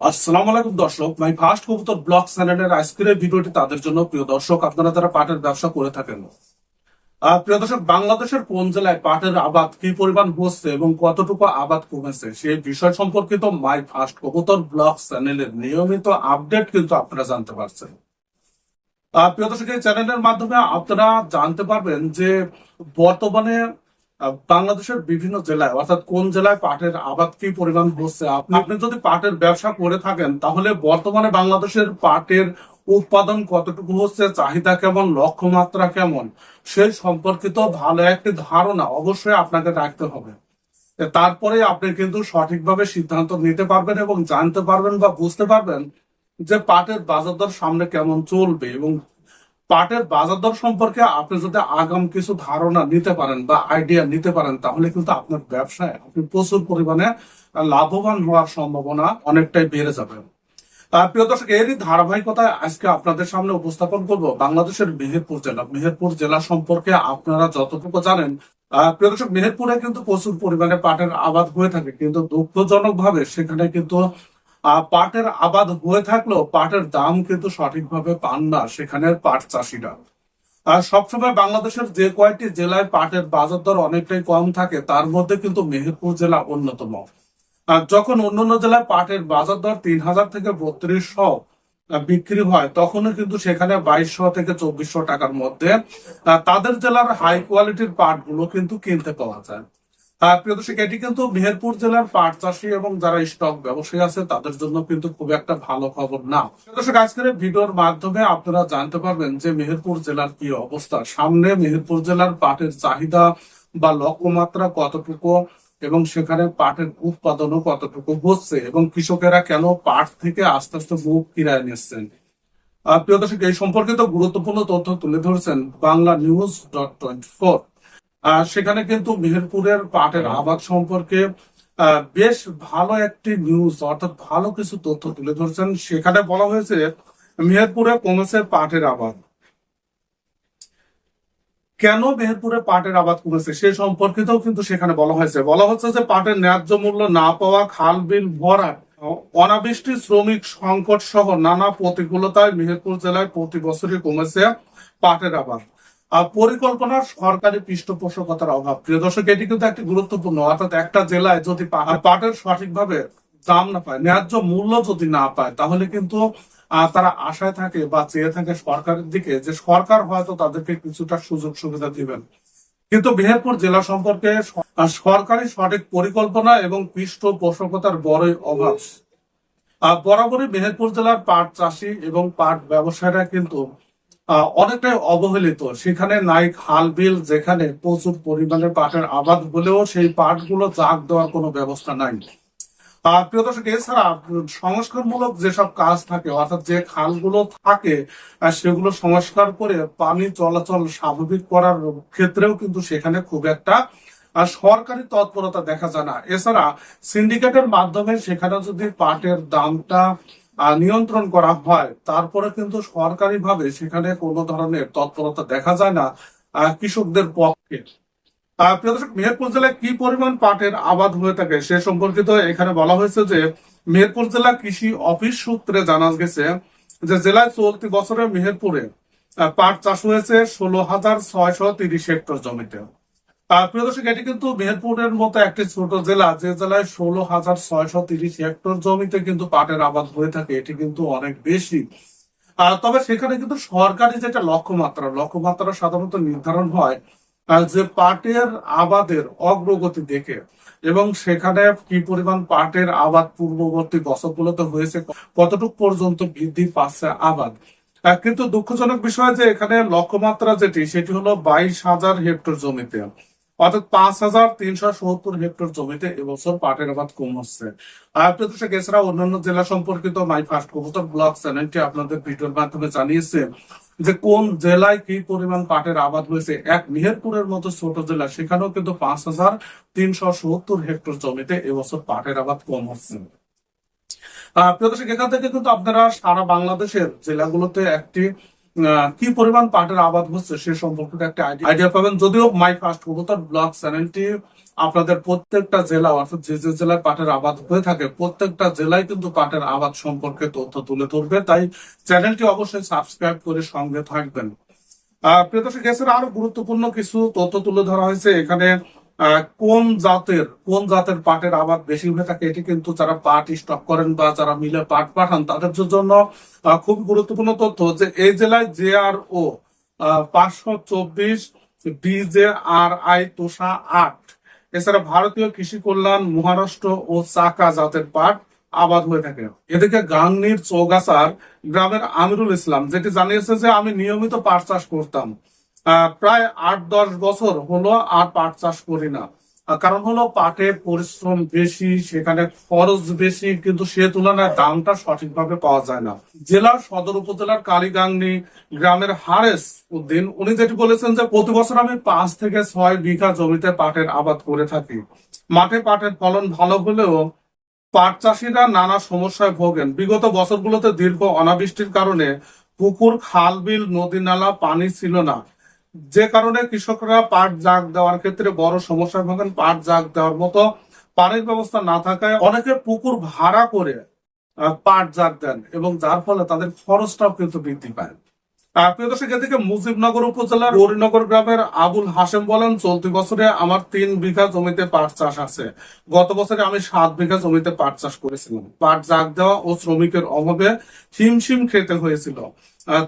আসসালামু আলাইকুম দর্শক মাই ফার্স্ট কবুতর ব্লগ চ্যানেলের এই ভিডিওটি তাদের জন্য। প্রিয় দর্শক, আপনারা যারা পাটের ব্যবসা করে থাকেন প্রিয় দর্শক, বাংলাদেশের কোন জেলায় পাটের আবাদ কি পরিমাণ হচ্ছে এবং কতটুকু আবাদ কমেছে সেই বিষয় সম্পর্কিত মাই ফার্স্ট কবুতর ব্লগ চ্যানেলের নিয়মিত আপডেট কিন্তু আপনারা জানতে পারছেন। প্রিয় দর্শক, এই চ্যানেলের মাধ্যমে আপনারা জানতে পারবেন যে বর্তমানে বাংলাদেশের বিভিন্ন জেলায়, অর্থাৎ কোন জেলায় পাটের আবাদ কি পরিমাণ হচ্ছে? আপনি যদি পাটের ব্যবসা করে থাকেন, তাহলে বর্তমানে বাংলাদেশের পাটের উৎপাদন কতটুকু হচ্ছে, চাহিদা কেমন, লক্ষ্যমাত্রা কেমন সেই সম্পর্কিত ভালো একটি ধারণা অবশ্যই আপনাকে রাখতে হবে। তারপরে আপনি কিন্তু সঠিকভাবে সিদ্ধান্ত নিতে পারবেন এবং জানতে পারবেন বা বুঝতে পারবেন যে পাটের বাজার দর সামনে কেমন চলবে এবং পাটের বাজার দর সম্পর্কে আপনি যদি আগাম কিছু ধারণা নিতে পারেন বা আইডিয়া নিতে পারেন, তাহলে কিন্তু আপনার ব্যবসায় আপনি প্রচুর পরিমাণে লাভবান হওয়ার সম্ভাবনা অনেকটাই বেড়ে যাবে। প্রিয় দর্শক, এরই ধারাবাহিকতায় আজকে আপনাদের সামনে উপস্থাপন করব বাংলাদেশের মেহেরপুর জেলা। মেহেরপুর জেলা সম্পর্কে আপনারা যতটুকু জানেন প্রিয় দর্শক, মেহেরপুরে কিন্তু প্রচুর পরিমাণে পাটের আবাদ হয়ে থাকে, কিন্তু দুঃখজনক ভাবে সেখানে কিন্তু পাটের আবাদ হয়ে থাকলেও পাটের দাম কিন্তু সঠিকভাবে পান না সেখানের পাট চাষিরা। আর সবসময় বাংলাদেশের যে কয়েকটি জেলায় পাটের বাজার দর অনেকটাই কম থাকে, তার মধ্যে কিন্তু মেহেরপুর জেলা অন্যতম। আর যখন অন্যান্য জেলায় পাটের বাজার দর তিন হাজার থেকে বত্রিশশো বিক্রি হয়, তখনও কিন্তু সেখানে বাইশশো থেকে চব্বিশশো টাকার মধ্যে তাদের জেলার হাই কোয়ালিটির পাটগুলো কিন্তু কিনতে পাওয়া যায়। প্রিয় দর্শক, এটি কিন্তু মেহেরপুর জেলার পাট চাষী এবং যারা স্টক ব্যবসায়ী আছে, তাদের জন্য কিন্তু খুব একটা ভালো খবর না। দর্শক, আজকের ভিডিওর মাধ্যমে আপনারা জানতে পারবেন যে মেহেরপুর জেলার কি অবস্থা। সামনে মেহেরপুর জেলার পাটের চাহিদা বা লক্ষ্যমাত্রা কতটুকু এবং সেখানে পাটের উৎপাদনও কতটুকু হচ্ছে এবং কৃষকেরা কেন পাট থেকে আস্তে আস্তে মুখ ফিরায় নিচ্ছেন? প্রিয় দর্শক, এই সম্পর্কিত গুরুত্বপূর্ণ তথ্য তুলে ধরেছেন Bangla news dot twenty four. সেখানে কিন্তু মেহেরপুরের পাটের আবাদ সম্পর্কে বেশ ভালো একটি নিউজ অর্থাৎ ভালো কিছু তথ্য তুলে ধরছেন। সেখানে বলা হয়েছে মেহেরপুরে কমেছে পাটের আবাদ। কেন মেহেরপুরে পাটের আবাদ কমেছে সে সম্পর্কিতও কিন্তু সেখানে বলা হয়েছে। বলা হচ্ছে যে পাটের ন্যায্য মূল্য না পাওয়া খাল বিল ভরাট অনাবৃষ্টি শ্রমিক সংকট সহ নানা প্রতিকূলতায় মেহেরপুর জেলায় প্রতি বছরই কমেছে পাটের আবাদ। পরিকল্পনার সরকারি পৃষ্ঠপোষকতার অভাব। প্রিয় দর্শক, এটি কিন্তু একটি গুরুত্বপূর্ণ, অর্থাৎ একটা জেলায় যদি পাটের সঠিকভাবে দাম না পায়, ন্যায্য মূল্য যদি না পায়, তাহলে কিন্তু তারা আশায় থাকে বা চেয়ে থাকে সরকারের দিকে যে সরকার হয়তো তাদেরকে কিছুটা সুযোগ সুবিধা দিবেন। কিন্তু মেহেরপুর জেলা সম্পর্কে সরকারি সঠিক পরিকল্পনা এবং পৃষ্ঠপোষকতার বড়ই অভাব। বরাবরই মেহেরপুর জেলার পাট চাষী এবং পাট ব্যবসায়ীরা কিন্তু অনেকটাই অবহেলিত। সেখানে নাই খাল বিল যেখানে প্রচুর পরিমাণে পাটের আবাদ হলেও সেই পাটগুলো জাগ দেওয়ার কোনো ব্যবস্থা নাই। প্রিয় দর্শক, এছাড়া সংস্কারমূলক যেসব কাজ থাকে, অর্থাৎ যে খালগুলো থাকে সেগুলো সংস্কার করে পানি চলাচল স্বাভাবিক করার ক্ষেত্রেও কিন্তু সেখানে খুব একটা সরকারি তৎপরতা দেখা যায় না। এছাড়া সিন্ডিকেটের মাধ্যমে সেখানে যদি পাটের দামটা নিয়ন্ত্রণ করা হয়, তারপরে কিন্তু সরকারিভাবে সেখানে কোনো ধরনের তৎপরতা দেখা যায় না কৃষকদের পক্ষে। মেহেরপুর জেলায় কি পরিমাণ পাটের আবাদ হয়ে থাকে সে সম্পর্কিত এখানে বলা হয়েছে যে, মেহেরপুর জেলা কৃষি অফিস সূত্রে জানা গেছে যে, জেলায় চলতি বছরে মেহেরপুরে পাট চাষ হয়েছে ষোলো হাজার ছয়শো তিরিশ হেক্টর জমিতে। প্রিয় দর্শক, এটি কিন্তু মেহেরপুরের মতো একটি ছোট জেলা যে জেলায় ষোলো হাজার ছয়শো তিরিশ হেক্টর জমিতে কিন্তু পাটের আবাদ হয়ে থাকে। এটি কিন্তু অনেক বেশি। তবে সেখানে কিন্তু সরকারি যেটা লক্ষ্যমাত্রা লক্ষ্যমাত্রা সাধারণত নির্ধারণ হয় যে পাটের আবাদের অগ্রগতি দেখে এবং সেখানে কি পরিমাণ পাটের আবাদ পূর্ববর্তী বছরগুলোতে হয়েছে, কতটুকু পর্যন্ত বৃদ্ধি পাচ্ছে আবাদ। কিন্তু দুঃখজনক বিষয় যে এখানে লক্ষ্যমাত্রা যেটি, সেটি হলো বাইশ হাজার হেক্টর জমিতে। অর্থাৎ পাঁচ হাজার তিনশো সত্তর হেক্টর জমিতে এবছর পাটের আবাদ কম হচ্ছে। আর প্রদেশে এছাড়া অন্যান্য জেলা সম্পর্কিত মাই ফার্স্ট কবুতর ব্লগ চ্যানেলটি আপনাদের ভিডিওর মাধ্যমে জানিয়েছে যে কোন জেলায় কি পরিমাণ পাটের আবাদ হয়েছে। এক মেহেরপুরের মতো ছোট জেলা, সেখানেও কিন্তু পাঁচ হাজার তিনশো সত্তর হেক্টর জমিতে এবছর পাটের আবাদ কম হচ্ছে। আহ প্রিয় দর্শক, এখান থেকে কিন্তু আপনারা সারা বাংলাদেশের জেলাগুলোতে একটি কি পরিমাণ পাটের আবাদ হচ্ছে সে সম্পর্কিত একটা আইডিয়া পাবেন। যদিও মাই ফার্স্ট কবুতর ব্লগ চ্যানেলটি আপনাদের প্রত্যেকটা জেলা, অর্থাৎ যে যে জেলায় পাটের আবাদ হয়ে থাকে, প্রত্যেকটা জেলায় কিন্তু পাটের আবাদ সম্পর্কে তথ্য তুলে ধরবে। তাই চ্যানেলটি অবশ্যই সাবস্ক্রাইব করে সঙ্গে থাকবেন। আহ, প্রিয় দর্শক আরও গুরুত্বপূর্ণ কিছু তথ্য তুলে ধরা হয়েছে। এখানে কোন জাতের কোন জাতের পাটের আবাদ বেশি হয়ে থাকে, এটি কিন্তু যারা পাট স্টক করেন বা যারা মিলে পাট পাঠান, তাদের জন্য খুব গুরুত্বপূর্ণ তথ্য যে এই জেলায় জে আর ও পাঁচশো চব্বিশ বিজে আর আই তোষা আট। এছাড়া ভারতীয় কৃষি কল্যাণ, মহারাষ্ট্র ও চাকা জাতের পাট আবাদ হয়ে থাকে। এদিকে গাংনির চৌগাছার গ্রামের আমিরুল ইসলাম যেটি জানিয়েছে যে আমি নিয়মিত পাট চাষ করতাম। প্রায় আট দশ বছর হলো আর পাট চাষ করি না। কারণ হলো পাটে পরিশ্রম বেশি, সেখানে খরচ বেশি, কিন্তু সে তুলনায় দামটা সঠিকভাবে পাওয়া যায় না। জেলার সদর উপজেলার কালীগাংনি গ্রামের হারেস উদ্দিন, উনি যেটি বলেছেন যে প্রতি বছর আমি পাঁচ থেকে ছয় বিঘা জমিতে পাটের আবাদ করে থাকি। মাঠে পাটের ফলন ভালো হলেও পাট চাষিরা নানা সমস্যায় ভোগেন। বিগত বছরগুলোতে দীর্ঘ অনাবৃষ্টির কারণে পুকুর খাল বিল নদী নালা পানি ছিল না। যে কারণে কৃষকরা পাট জাগ দেওয়ার ক্ষেত্রে বড় সমস্যায় ভোগেন। পাট জাগ দেওয়ার মতো পানির ব্যবস্থা না থাকায় অনেকে পুকুর ভাড়া করে পাট জাগ দেন এবং যার ফলে তাদের খরচটাও কিন্তু বৃদ্ধি পায়। প্রিয় দর্শক, এদিকে মুজিবনগর উপজেলার গৌরীনগর গ্রামের আবুল হাসেম বলেন, চলতি বছরে আমার তিন বিঘা জমিতে পাট চাষ আছে। গত বছরে আমি সাত বিঘা জমিতে পাট চাষ করেছিলাম। পাট জাগ দেওয়া ও শ্রমিকের অভাবে হিমশিম খেতে হয়েছিল।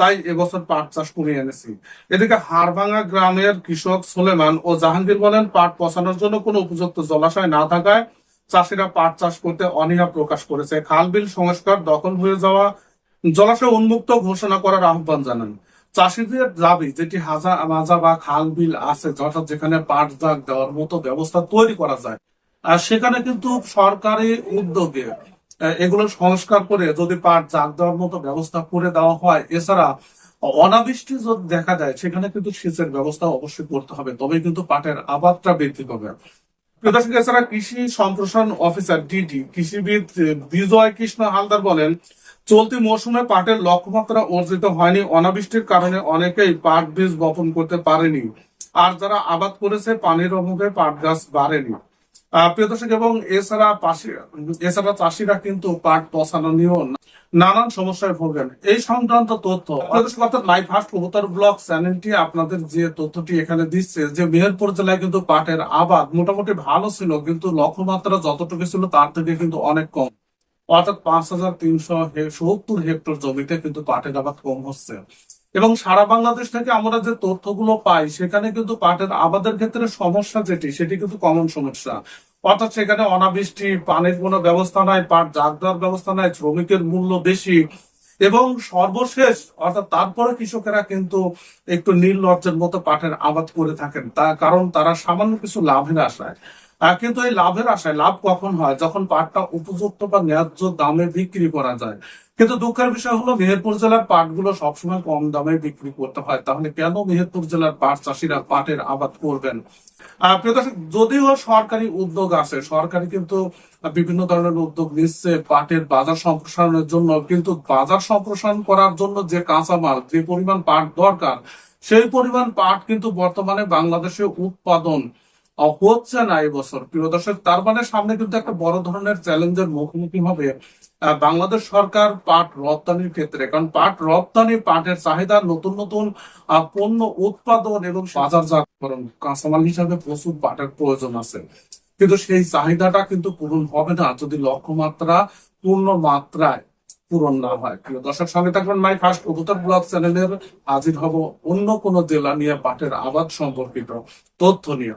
তাই এবছর পাট চাষ কমিয়ে এনেছি। এদিকে হাড়ভাঙ্গা গ্রামের কৃষক সুলেমান ও জাহাঙ্গীর বলেন, পাট পচানোর জন্য কোনো উপযুক্ত জলাশয় না থাকায় চাষিরা পাট চাষ করতে অনীহা প্রকাশ করেছে। খাল বিল সংস্কার দখল হয়ে যাওয়া জলাশয় উন্মুক্ত ঘোষণা করার আহ্বান জানান। চাষিদের দাবি, যেটি হাজা, মাজা বা খাল বিল আছে, অর্থাৎ যেখানে পাট দাগ দেওয়ার মতো ব্যবস্থা তৈরি করা যায় আর সেখানে কিন্তু সরকারি উদ্যোগে এগুলো সংস্কার করে যদি পাট জাগ দেওয়ার মতো ব্যবস্থা করে দেওয়া হয়, এছাড়া অনাবৃষ্টি যদি দেখা যায়, সেখানে কিন্তু সেচের ব্যবস্থা অবশ্যই করতে হবে। তবেই কিন্তু পাটের আবাদটা বৃদ্ধি পাবে। এছাড়া কৃষি সম্প্রসারণ অফিসার ডিডি, কৃষিবিদ বিজয় কৃষ্ণ হালদার বলেন, চলতি মৌসুমে পাটের লক্ষ্যমাত্রা অর্জিত হয়নি। অনাবৃষ্টির কারণে অনেকেই পাট বীজ বপন করতে পারেনি। আর যারা আবাদ করেছে, পানির অভাবে পাট গাছ বাড়েনি। প্রিয় দর্শক, এবং এছাড়া পাশে এছাড়া চাষিরা কিন্তু পাট পচানো নিয়েও নানান সমস্যায় ভোগেন। এই সংক্রান্ত তথ্য অর্থাৎ মাই ফার্স্ট কবুতর ব্লগ চ্যানেলটি আপনাদের যে তথ্যটি এখানে দিচ্ছে, যে মেহেরপুর জেলায় কিন্তু পাটের আবাদ মোটামুটি ভালো ছিল, কিন্তু লক্ষ্যমাত্রা যতটুকু ছিল তার থেকে কিন্তু অনেক কম। অর্থাৎ পাঁচ হাজার তিনশো সত্তর হেক্টর জমিতে কিন্তু পাটের আবাদ কম হচ্ছে। এবং সারা বাংলাদেশ থেকে আমরা যে তথ্যগুলো পাই, সেখানে কিন্তু পাটের আবাদের ক্ষেত্রে সমস্যা যেটি, সেটি কিন্তু কমন সমস্যা। অর্থাৎ সেখানে অনাবৃষ্টি, পানির কোনো ব্যবস্থা নাই, পাট জাগ দেওয়ার ব্যবস্থা নাই, শ্রমিকের মূল্য বেশি। এবং সর্বশেষ, অর্থাৎ তারপরে কৃষকেরা কিন্তু একটু নীল নির্লজ্জের মতো পাটের আবাদ করে থাকেন। তা কারণ তারা সামান্য কিছু লাভের আশায় কিন্তু এই লাভের আশায় লাভ কখন হয়? যখন পাটটা উপযুক্ত বা ন্যায্য দামে বিক্রি করা যায়। কিন্তু দুঃখের বিষয় হলো, মেহেরপুর জেলার পাটগুলো সবসময় কম দামে বিক্রি করতে হয়। তাহলে কেন মেহেরপুর জেলার পাট চাষিরা পাটের আবাদ করবেন? যদিও সরকারি উদ্যোগ আছে, সরকারি কিন্তু বিভিন্ন ধরনের উদ্যোগ নিচ্ছে পাটের বাজার সম্প্রসারণের জন্য, কিন্তু বাজার সম্প্রসারণ করার জন্য যে কাঁচামাল, যে পরিমাণ পাট দরকার, সেই পরিমাণ পাট কিন্তু বর্তমানে বাংলাদেশে উৎপাদন হচ্ছে না এই বছর। প্রিয় দর্শক, তার মানে সামনে কিন্তু একটা বড় ধরনের চ্যালেঞ্জের মুখোমুখি হবে বাংলাদেশ সরকার পাট রপ্তানির ক্ষেত্রে। কারণ পাট রপ্তানি, পাটের চাহিদা, নতুন নতুন পণ্য উৎপাদন এবং বাজারজাতকরণ, কাঁচামাল হিসাবে প্রচুর পাটের প্রয়োজন আছে। কিন্তু সেই চাহিদাটা কিন্তু পূরণ হবে না যদি লক্ষ্যমাত্রা পূর্ণ মাত্রায় পূরণ না হয়। প্রিয় দর্শক, সঙ্গে থাকবেন মাই ফার্স্ট কবুতর ব্লগ চ্যানেলের। হাজির হব অন্য কোন জেলা নিয়ে পাটের আবাদ সম্পর্কিত তথ্য নিয়ে।